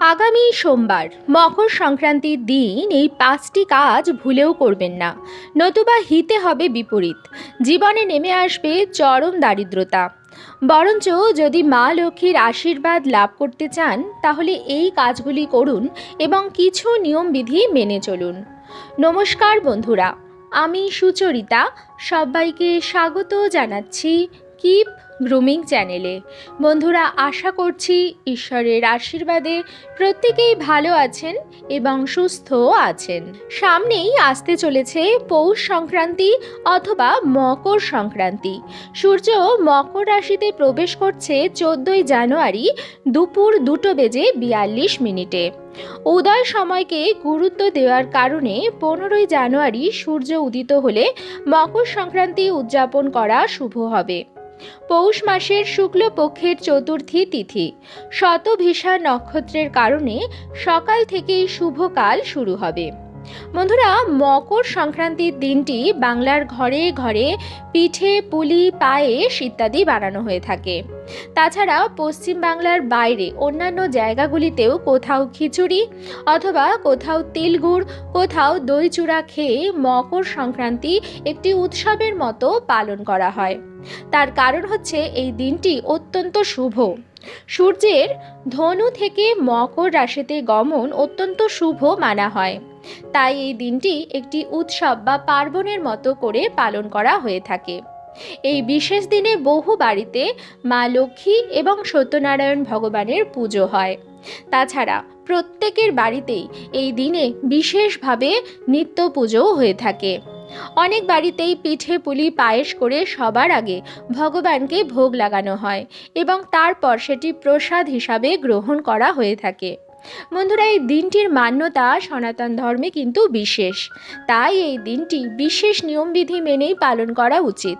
আগামী সোমবার মকর সংক্রান্তির দিন এই পাঁচটি কাজ ভুলেও করবেন না। নতুবা হিতে হবে বিপরীত। জীবনে নেমে আসবে চরম দারিদ্রতা। বরঞ্চ যদি মা লক্ষ্মীর আশীর্বাদ লাভ করতে চান, তাহলে এই কাজগুলি করুন এবং কিছু নিয়মবিধি মেনে চলুন। নমস্কার বন্ধুরা, আমি সুচরিতা। সবাইকে স্বাগত জানাচ্ছি কিপ গ্রুমিং চ্যানেলে বন্ধুরা, আশা করছি ঈশ্বরের আশীর্বাদে প্রত্যেকেই ভালো আছেন এবং সুস্থও আছেন। সামনেই আসতে চলেছে পৌষ সংক্রান্তি অথবা মকর সংক্রান্তি। সূর্য মকর রাশিতে প্রবেশ করছে চোদ্দোই জানুয়ারি দুপুর দুটো বেজে বিয়াল্লিশ মিনিটে। উদয় সময়কে গুরুত্ব দেওয়ার কারণে পনেরোই জানুয়ারি সূর্য উদিত হলে মকর সংক্রান্তি উদযাপন করা শুভ হবে। পৌষ মাসের শুক্লপক্ষের চতুর্থী তিথি। শতভিসা নক্ষত্রের কারণে সকাল থেকেই শুভকাল শুরু হবে। বন্ধুরা, মকর সংক্রান্তির দিনটি বাংলার ঘরে ঘরে পিঠে, পুলি পায়েস ইত্যাদি বানানো হয়ে থাকে। তাছাড়া পশ্চিম বাংলার বাইরে অন্যান্য জায়গাগুলিতেও কোথাও খিচুড়ি অথবা কোথাও তিলগুড় কোথাও দই চূড়া খেয়ে মকর সংক্রান্তি একটি উৎসবের মতো পালন করা হয়। তার কারণ হচ্ছে এই দিনটি অত্যন্ত শুভ। সূর্যের ধনু থেকে মকর রাশিতে গমন অত্যন্ত শুভ মানা হয়। তাই এই দিনটি একটি উৎসব বা পার্বণের মতো করে পালন করা হয়ে থাকে। এই বিশেষ দিনে বহু বাড়িতে মা লক্ষ্মী এবং সত্যনারায়ণ ভগবানের পুজো হয়। তাছাড়া প্রত্যেকের বাড়িতেই এই দিনে বিশেষভাবে নিত্য পুজোও হয়ে থাকে। অনেক বাড়িতেই পিঠে পুলি পায়েস করে সবার আগে ভগবানকে ভোগ লাগানো হয় এবং তারপর সেটি প্রসাদ হিসাবে গ্রহণ করা হয়ে থাকে। বন্ধুরা, এই দিনটির মান্যতা সনাতন ধর্মে কিন্তু বিশেষ। তাই এই দিনটি বিশেষ নিয়মবিধি মেনেই পালন করা উচিত।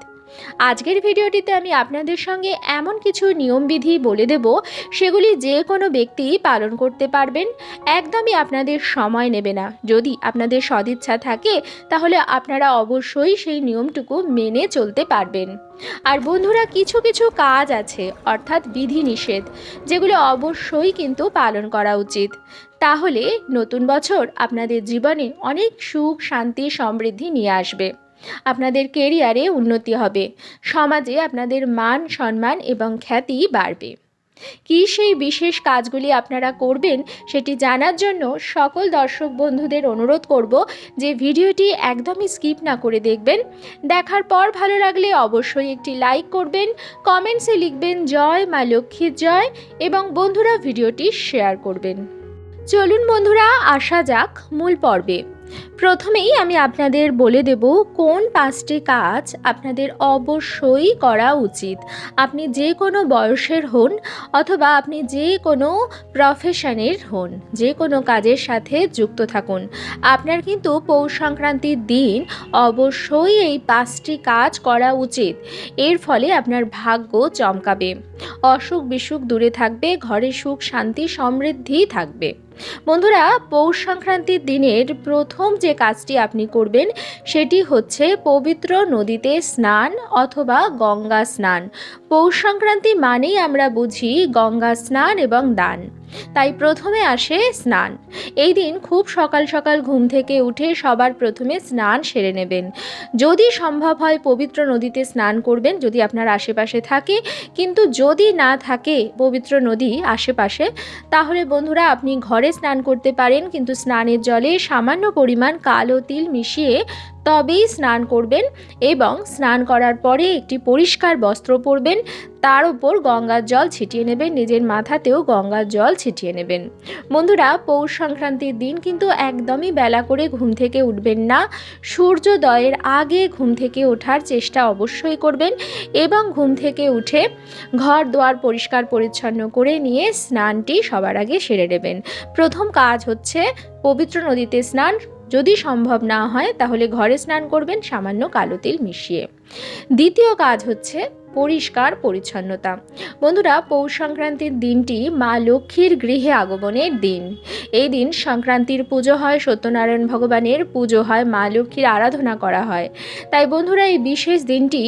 আজকের ভিডিওটিতে আমি আপনাদের সঙ্গে এমন কিছু নিয়মবিধি বলে দেব, সেগুলি যে কোনো ব্যক্তি পালন করতে পারবেন। একদমই আপনাদের সময় নেবে না। যদি আপনাদের সদিচ্ছা থাকে, তাহলে আপনারা অবশ্যই সেই নিয়মটুকু মেনে চলতে পারবেন। আর বন্ধুরা, কিছু কিছু কাজ আছে, অর্থাৎ বিধি নিষেধ যেগুলো অবশ্যই কিন্তু পালন করা উচিত। তাহলে নতুন বছর আপনাদের জীবনে অনেক সুখ, শান্তি, সমৃদ্ধি নিয়ে আসবে। আপনাদের কেরিয়ারে উন্নতি হবে। সমাজে আপনাদের মান, সম্মান এবং খ্যাতি বাড়বে। কী সেই বিশেষ কাজগুলি আপনারা করবেন সেটি জানার জন্য সকল দর্শক বন্ধুদের অনুরোধ করব যে ভিডিওটি একদমই স্কিপ না করে দেখবেন। দেখার পর ভালো লাগলে অবশ্যই একটি লাইক করবেন কমেন্টসে লিখবেন, জয় মা লক্ষ্মীর জয় এবং বন্ধুরা ভিডিওটি শেয়ার করবেন। চলুন বন্ধুরা, আসা যাক মূল পর্বে। প্রথমেই আমি আপনাদের বলে দেব কোন পাঁচটি কাজ আপনাদের অবশ্যই করা উচিত। আপনি যে কোনো বয়সের হন অথবা আপনি যে কোনো প্রফেশনের হন যে কোনো কাজের সাথে যুক্ত থাকুন। আপনার কিন্তু পৌষ সংক্রান্তির দিন অবশ্যই এই পাঁচটি কাজ করা উচিত। এর ফলে আপনার ভাগ্য চমকাবে। অসুখ বিসুখ দূরে থাকবে, ঘরে সুখ শান্তি সমৃদ্ধি থাকবে। বন্ধুরা, পৌষ সংক্রান্তির দিনের প্রথম যে কাজটি আপনি করবেন, সেটি হচ্ছে পবিত্র নদীতে স্নান অথবা গঙ্গা স্নান। পৌষ সংক্রান্তি মানেই আমরা বুঝি গঙ্গা স্নান এবং দান। তাই প্রথমে আসে স্নান। এই দিন খুব সকাল সকাল ঘুম থেকে উঠে সবার প্রথমে স্নান সেরে নেবেন। যদি সম্ভব হয় পবিত্র নদীতে স্নান করবেন, যদি আপনার আশেপাশে থাকে। কিন্তু যদি না থাকে পবিত্র নদী আশেপাশে, তাহলে বন্ধুরা আপনি ঘরে স্নান করতে পারেন। কিন্তু স্নানের জলে সামান্য পরিমাণ কালো তিল মিশিয়ে তবেই স্নান করবেন এবং স্নান করার পরে একটি পরিষ্কার বস্ত্র পরবেন। তার উপর গঙ্গার জল ছিটিয়ে নেবেন, নিজের মাথাতেও গঙ্গার জল ছিটিয়ে নেবেন। বন্ধুরা, পৌষ সংক্রান্তির দিন কিন্তু একদমই বেলা করে ঘুম থেকে উঠবেন না। সূর্যোদয়ের আগে ঘুম থেকে ওঠার চেষ্টা অবশ্যই করবেন এবং ঘুম থেকে উঠে ঘর দোয়ার পরিষ্কার পরিচ্ছন্ন করে নিয়ে স্নানটি সবার আগে সেরে নেবেন। প্রথম কাজ হচ্ছে পবিত্র নদীতে স্নান যদি সম্ভব না হয় তাহলে ঘরে স্নান করবেন সামান্য কালো তেল মিশিয়ে। দ্বিতীয় কাজ হচ্ছে পরিষ্কার পরিচ্ছন্নতা। বন্ধুরা, পৌষ সংক্রান্তির দিনটি মা লক্ষ্মীর গৃহে আগমনের দিন। এই দিন সংক্রান্তির পুজো হয়, সত্যনারায়ণ ভগবানের পুজো হয়, মা লক্ষ্মীর আরাধনা করা হয়। তাই বন্ধুরা, এই বিশেষ দিনটি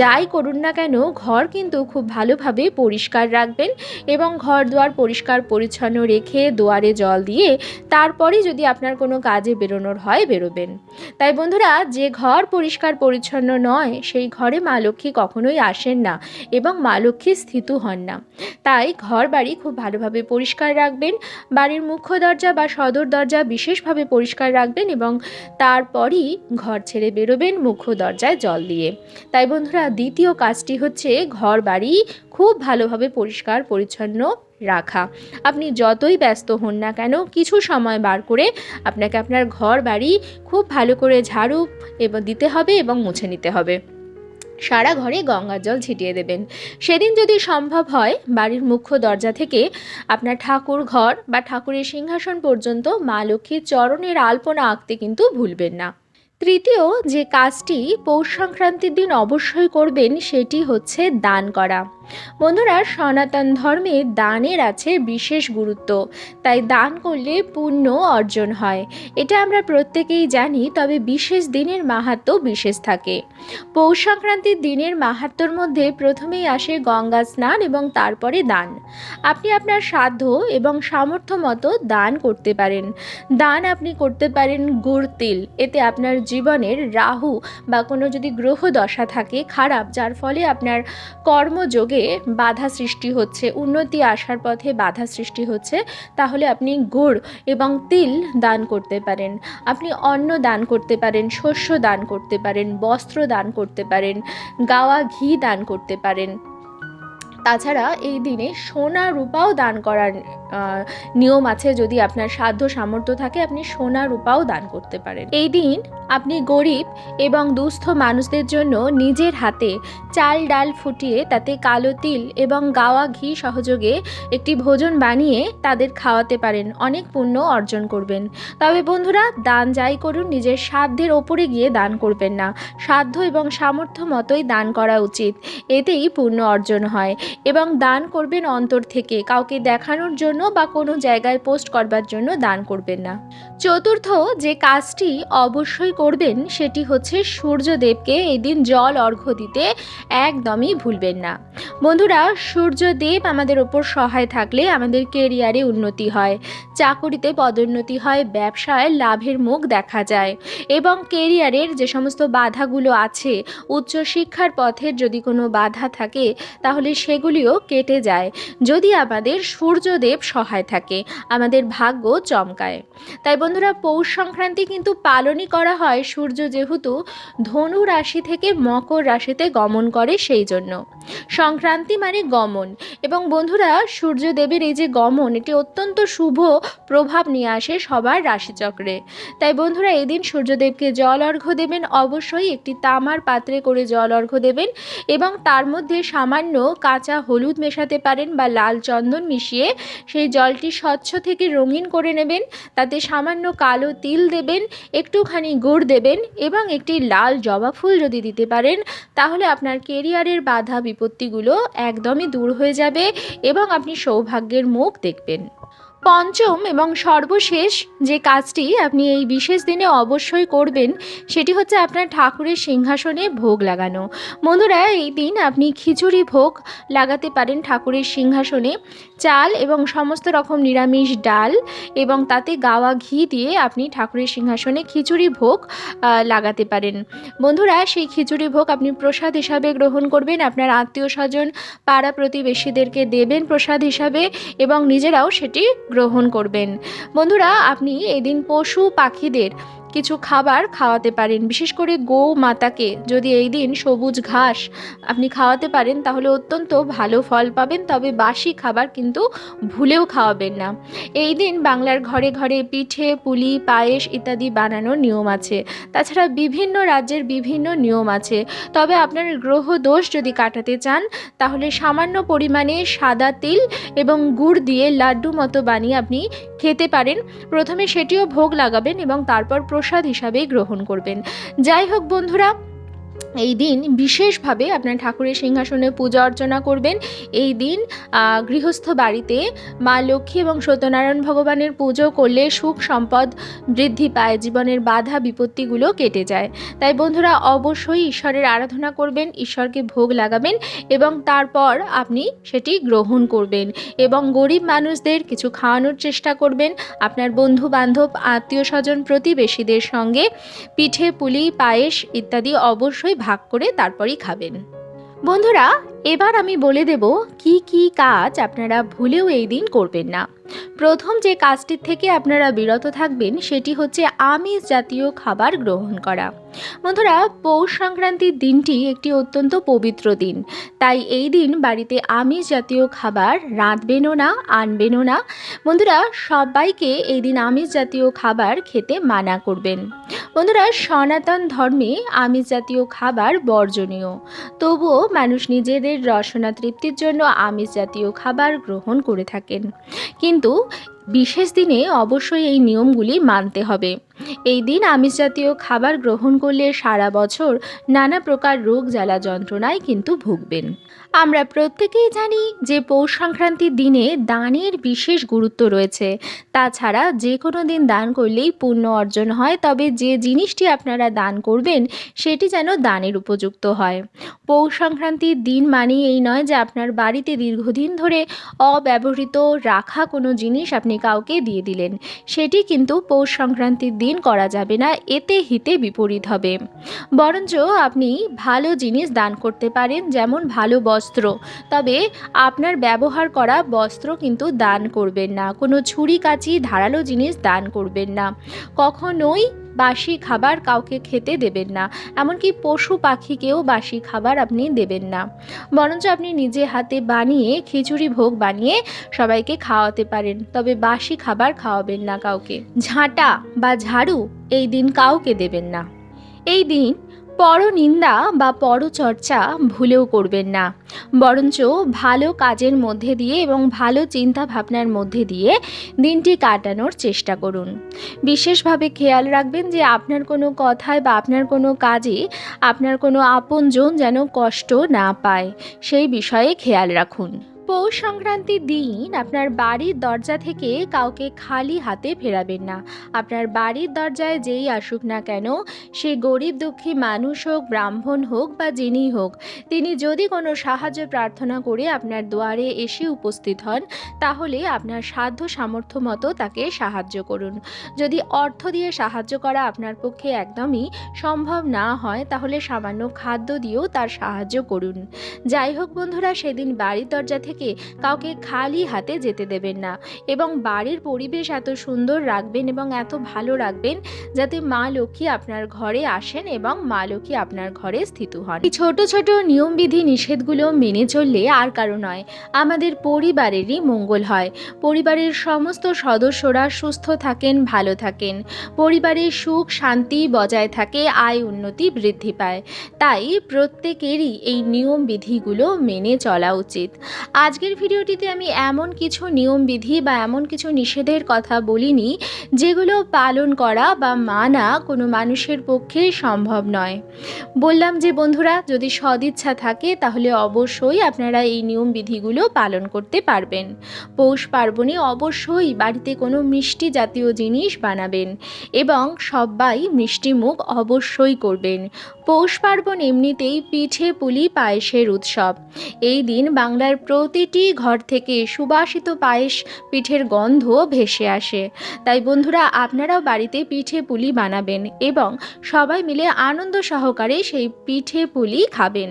যাই করুন না কেন, ঘর কিন্তু খুব ভালোভাবে পরিষ্কার রাখবেন এবং ঘর দুয়ার পরিষ্কার পরিচ্ছন্ন রেখে দুয়ারে জল দিয়ে তারপরেই যদি আপনার কোনো কাজে বেরোনোর হয় বেরোবেন। তাই বন্ধুরা, যে ঘর পরিষ্কার পরিচ্ছন্ন নয়, সেই ঘরে মা লক্ষ্মী কখনোই আসেন না এবং মা লক্ষ্মী স্থিত হন না। তাই ঘর বাড়ি খুব ভালোভাবে পরিষ্কার রাখবেন, বাড়ির মুখ্য দরজা বা সদর দরজা বিশেষভাবে পরিষ্কার রাখবেন এবং তারপরই ঘর ছেড়ে বেরোবেন মুখ্য দরজায় জল দিয়ে। তাই বন্ধুরা, দ্বিতীয় কাজটি হচ্ছে ঘর বাড়ি খুব ভালোভাবে পরিষ্কার, পরিচ্ছন্ন রাখা। আপনি যতই ব্যস্ত হন না কেন, কিছু সময় বার করে আপনাকে আপনার ঘর বাড়ি খুব ভালো করে ঝাড়ু এবং, দিতে হবে এবং মুছে নিতে হবে। সারা ঘরে গঙ্গার জল ছিটিয়ে দেবেন। সেদিন যদি সম্ভব হয়, বাড়ির মুখ্য দরজা থেকে আপনার ঠাকুর ঘর বা ঠাকুরের সিংহাসন পর্যন্ত মা লক্ষ্মীর চরণের আলপনা আঁকতে কিন্তু ভুলবেন না। তৃতীয় যে কাজটি পৌষ সংক্রান্তির দিন অবশ্যই করবেন সেটি হচ্ছে দান করা। বন্ধুরা, সনাতন ধর্মে দানের আছে বিশেষ গুরুত্ব, তাই দান করলে পুণ্য অর্জন হয়। এটা আমরা প্রত্যেকেই জানি, তবে বিশেষ দিনের মাহাত্ম বিশেষ থাকে। পৌষ সংক্রান্তির দিনের মাহাত্মর মধ্যে প্রথমেই আসে গঙ্গা স্নান এবং তারপরে দান। আপনি আপনার সাধ্য এবং সামর্থ্য মতো দান করতে পারেন। দান আপনি করতে পারেন গুড় তিল, এতে আপনার জীবনের রাহু বা কোনো যদি গ্রহ দশা থাকে খারাপ, যার ফলে আপনার কর্মযোগে বাধা সৃষ্টি হচ্ছে, উন্নতি আসার পথে বাধা সৃষ্টি হচ্ছে, তাহলে আপনি গুড় এবং তিল দান করতে পারেন। আপনি অন্ন দান করতে পারেন, শস্য দান করতে পারেন, বস্ত্র দান করতে পারেন, গাওয়া ঘি দান করতে পারেন। তাছাড়া এই দিনে সোনা রূপাও দান করার নিয়ম আছে, যদি আপনার সাধ্য সামর্থ্য থাকে, আপনি সোনা রূপাও দান করতে পারেন। এই দিন আপনি গরিব এবং দুস্থ মানুষদের জন্য নিজের হাতে চাল ডাল ফুটিয়ে তাতে কালো তিল এবং গাওয়া ঘি সহযোগে একটি ভোজন বানিয়ে তাদের খাওয়াতে পারেন, অনেক পুণ্য অর্জন করবেন। তবে বন্ধুরা, দান যাই করুন, নিজের সাধ্যের ওপরে গিয়ে দান করবেন না। সাধ্য এবং সামর্থ্য মতোই দান করা উচিত, এতেই পুণ্য অর্জন হয়। এবং দান করবেন অন্তর থেকে, কাউকে দেখানোর জন্য বা কোনো জায়গায় পোস্ট করবার জন্য দান করবেন না। চতুর্থ, যে কাজটি অবশ্যই করবেন সেটি হচ্ছে সূর্যদেবকে এই দিন জল অর্ঘ্য দিতে একদমই ভুলবেন না। বন্ধুরা, সূর্যদেব আমাদের ওপর সহায় থাকলে আমাদের কেরিয়ারে উন্নতি হয়, চাকুরিতে পদোন্নতি হয়, ব্যবসায় লাভের মুখ দেখা যায় এবং কেরিয়ারের যে সমস্ত বাধাগুলো আছে, উচ্চশিক্ষার পথের যদি কোনো বাধা থাকে, তাহলে সেগুলিও কেটে যায় যদি আমাদের সূর্যদেব সহায় থাকে, আমাদের ভাগ্য চমকায়। তাই বন্ধুরা, পৌষ সংক্রান্তি কিন্তু পালনই করা হয়। সূর্য যেহেতু ধনু রাশি থেকে মকর রাশিতে গমন করে সেই জন্য সংক্রান্তি মানে গমন। এবং বন্ধুরা, সূর্যদেবের এই যে গমন, এটি অত্যন্ত শুভ প্রভাব নিয়ে আসে সবার রাশিচক্রে। তাই বন্ধুরা এদিন সূর্যদেবকে জল অর্ঘ্য দেবেন। অবশ্যই একটি তামার পাত্রে করে জল অর্ঘ্য দেবেন এবং তার মধ্যে সামান্য কাঁচা হলুদ মেশাতে পারেন বা লাল চন্দন মিশিয়ে সেই জলটি স্বচ্ছ থেকে রঙিন করে নেবেন। তাতে সামান্য কালো তিল দেবেন, একটুখানি গুড় দেবেন এবং একটি লাল জবা ফুল যদি দিতে পারেন, তাহলে আপনার কেরিয়ারের বাধা বিপত্তিগুলো একদমই দূর হয়ে যাবে এবং আপনি সৌভাগ্যের মুখ দেখবেন। পঞ্চম এবং সর্বশেষ যে কাজটি আপনি এই বিশেষ দিনে অবশ্যই করবেন, সেটি হচ্ছে আপনার ঠাকুরের সিংহাসনে ভোগ লাগানো। বন্ধুরা, এই দিন আপনি খিচুড়ি ভোগ লাগাতে পারেন ঠাকুরের সিংহাসনে। চাল এবং সমস্ত রকম নিরামিষ ডাল এবং তাতে গাওয়া ঘি দিয়ে আপনি ঠাকুরের সিংহাসনে খিচুড়ি ভোগ লাগাতে পারেন। বন্ধুরা, সেই খিচুড়ি ভোগ আপনি প্রসাদ হিসাবে গ্রহণ করবেন, আপনার আত্মীয় স্বজন, পাড়া প্রতিবেশীদেরকে দেবেন প্রসাদ হিসাবে এবং নিজেরাও সেটি গ্রহণ করবেন। বন্ধুরা আপনি এদিন পশু পাখিদের কিছু খাবার খাওয়াতে পারেন। বিশেষ করে গো মাতাকে যদি এই দিন সবুজ ঘাস আপনি খাওয়াতে পারেন, তাহলে অত্যন্ত ভালো ফল পাবেন। তবে বাসি খাবার কিন্তু ভুলেও খাওয়াবেন না। এই দিন বাংলার ঘরে ঘরে পিঠে, পুলি, পায়েস ইত্যাদি বানানোর নিয়ম আছে। তাছাড়া বিভিন্ন রাজ্যের বিভিন্ন নিয়ম আছে। তবে আপনার গ্রহ দোষ যদি কাটাতে চান, তাহলে সামান্য পরিমাণে সাদা তিল এবং গুড় দিয়ে লাড্ডু মতো বানিয়ে আপনি খেতে পারেন, প্রথমে সেটিও ভোগ লাগাবেন এবং তারপর প্রসাদ হিসাবেই গ্রহণ করবেন। যাই হোক বন্ধুরা এই দিন বিশেষভাবে আপনার ঠাকুরের সিংহাসনে পূজা অর্চনা করবেন। এই দিন গৃহস্থ বাড়িতে মা লক্ষ্মী এবং সত্যনারায়ণ ভগবানের পুজো করলে সুখ সম্পদ বৃদ্ধি পায়, জীবনের বাধা বিপত্তিগুলো কেটে যায়। তাই বন্ধুরা, অবশ্যই ঈশ্বরের আরাধনা করবেন, ঈশ্বরকে ভোগ লাগাবেন এবং তারপর আপনি সেটি গ্রহণ করবেন এবং গরিব মানুষদের কিছু খাওয়ানোর চেষ্টা করবেন। আপনার বন্ধু বান্ধব আত্মীয় স্বজন প্রতিবেশীদের সঙ্গে পিঠে, পুলি, পায়েস ইত্যাদি অবশ্যই ভাগ করে তারপরই খাবেন। বন্ধুরা এবার আমি বলে দেব কি কি কাজ আপনারা ভুলেও এই দিন করবেন না। প্রথম যে কাজটির থেকে আপনারা বিরত থাকবেন সেটি হচ্ছে আমিষ জাতীয় খাবার গ্রহণ করা। বন্ধুরা, পৌষ সংক্রান্তির দিনটি একটি অত্যন্ত পবিত্র দিন। তাই এই দিন বাড়িতে আমিষ জাতীয় খাবার রাঁধবেনও না, আনবেনও না। বন্ধুরা, সবাইকে এই দিন আমিষ জাতীয় খাবার খেতে মানা করবেন। বন্ধুরা, সনাতন ধর্মে আমিষ জাতীয় খাবার বর্জনীয়। তবুও মানুষ নিজেদের রসনা তৃপ্তির জন্য আমিষ জাতীয় খাবার গ্রহণ করে থাকেন। কিন্তু বিশেষ দিনে অবশ্যই এই নিয়মগুলি মানতে হবে। এই দিন আমিষ জাতীয় খাবার গ্রহণ করলে সারা বছর নানা প্রকার রোগ জ্বালা যন্ত্রণায় কিন্তু ভুগবেন। আমরা প্রত্যেকেই জানি যে পৌষ সংক্রান্তির দিনে দানের বিশেষ গুরুত্ব রয়েছে। তাছাড়া যে কোনো দিন দান করলেই পুণ্য অর্জন হয়, তবে যে জিনিসটি আপনারা দান করবেন, সেটি যেন দানের উপযুক্ত হয়। পৌষ সংক্রান্তির দিন মানে এই নয় যে আপনার বাড়িতে দীর্ঘদিন ধরে অব্যবহৃত রাখা কোনো জিনিস আপনি কাউকে দিয়ে দিলেন। সেটি কিন্তু পৌষ সংক্রান্তির দিন করা যাবে না, এতে হিতে বিপরীত হবে। বরঞ্চ আপনি ভালো জিনিস দান করতে পারেন, যেমন ভালো বস্ত্র। তবে আপনার ব্যবহার করা বস্ত্র কিন্তু দান করবেন না, কোনো ছুরি কাচি, ধারালো জিনিস দান করবেন না। কখনোই বাসি খাবার কাউকে খেতে দেবেন না, এমনকি পশু পাখিকেও বাসি খাবার আপনি দেবেন না। বরঞ্চ আপনি নিজে হাতে বানিয়ে খিচুড়ি ভোগ বানিয়ে সবাইকে খাওয়াতে পারেন, তবে বাসি খাবার খাওয়াবেন না কাউকে। ঝাঁটা বা ঝাড়ু এই দিন কাউকে দেবেন না। এই দিন পরনিন্দা বা পরচর্চা ভুলেও করবেন না। বরঞ্চ ভালো কাজের মধ্যে দিয়ে এবং ভালো চিন্তা ভাবনার মধ্যে দিয়ে দিনটি কাটানোর চেষ্টা করুন। বিশেষভাবে খেয়াল রাখবেন যে আপনার কোনো কথায় বা আপনার কোনো কাজে আপনার কোনো আপনজন যেন কষ্ট না পায়। সেই বিষয়ে খেয়াল রাখুন। পৌষ সংক্রান্তির দিন আপনার বাড়ির দরজা থেকে কাউকে খালি হাতে ফেরাবেন না। আপনার বাড়ির দরজায় যেই আসুক না কেন, সে গরিব দুঃখী মানুষ হোক, ব্রাহ্মণ হোক বা যিনি হোক, তিনি যদি কোনো সাহায্য প্রার্থনা করে আপনার দুয়ারে এসে উপস্থিত হন, তাহলে আপনার সাধ্য সামর্থ্য মতো তাকে সাহায্য করুন। যদি অর্থ দিয়ে সাহায্য করা আপনার পক্ষে একদমই সম্ভব না হয়, তাহলে সামান্য খাদ্য দিয়েও তার সাহায্য করুন। যাই হোক বন্ধুরা, সেদিন বাড়ির দরজা থেকে কাউকে খালি হাতে যেতে দেবেন না এবং বাড়ির পরিবেশ এত সুন্দর রাখবেন এবং এত ভালো রাখবেন যাতে মা লক্ষ্মী আপনার ঘরে আসেন এবং মা লক্ষ্মী আপনার ঘরে স্থিত হন। এই ছোট ছোট নিয়মবিধি নিষেধগুলো মেনে চললে আর কারও নয়, আমাদের পরিবারেরই মঙ্গল হয়। পরিবারের সমস্ত সদস্যরা সুস্থ থাকেন, ভালো থাকেন। পরিবারের সুখ শান্তি বজায় থাকে, আয় উন্নতি বৃদ্ধি পায়। তাই প্রত্যেকেরই এই নিয়ম বিধিগুলো মেনে চলা উচিত। আজকের ভিডিওটিতে আমি এমন কিছু নিয়মবিধি বা এমন কিছু নিষেধের কথা বলিনি, যেগুলো পালন করা বা মানা কোনো মানুষের পক্ষে সম্ভব নয়। বললাম যে, বন্ধুরা, যদি সদিচ্ছা থাকে, তাহলে অবশ্যই আপনারা এই নিয়মবিধিগুলো পালন করতে পারবেন। পৌষ পার্বণে অবশ্যই বাড়িতে কোনো মিষ্টি জাতীয় জিনিস বানাবেন এবং সবাই মিষ্টি মুখ অবশ্যই করবেন। পৌষ পার্বণ এমনিতেই পিঠে পুলি পায়েসের উৎসব। এই দিন বাংলার প্রতিটি ঘর থেকে সুবাসিত পায়েস পিঠের গন্ধ ভেসে আসে। তাই বন্ধুরা, আপনারাও বাড়িতে পিঠে পুলি বানাবেন এবং সবাই মিলে আনন্দ সহকারে সেই পিঠে পুলি খাবেন।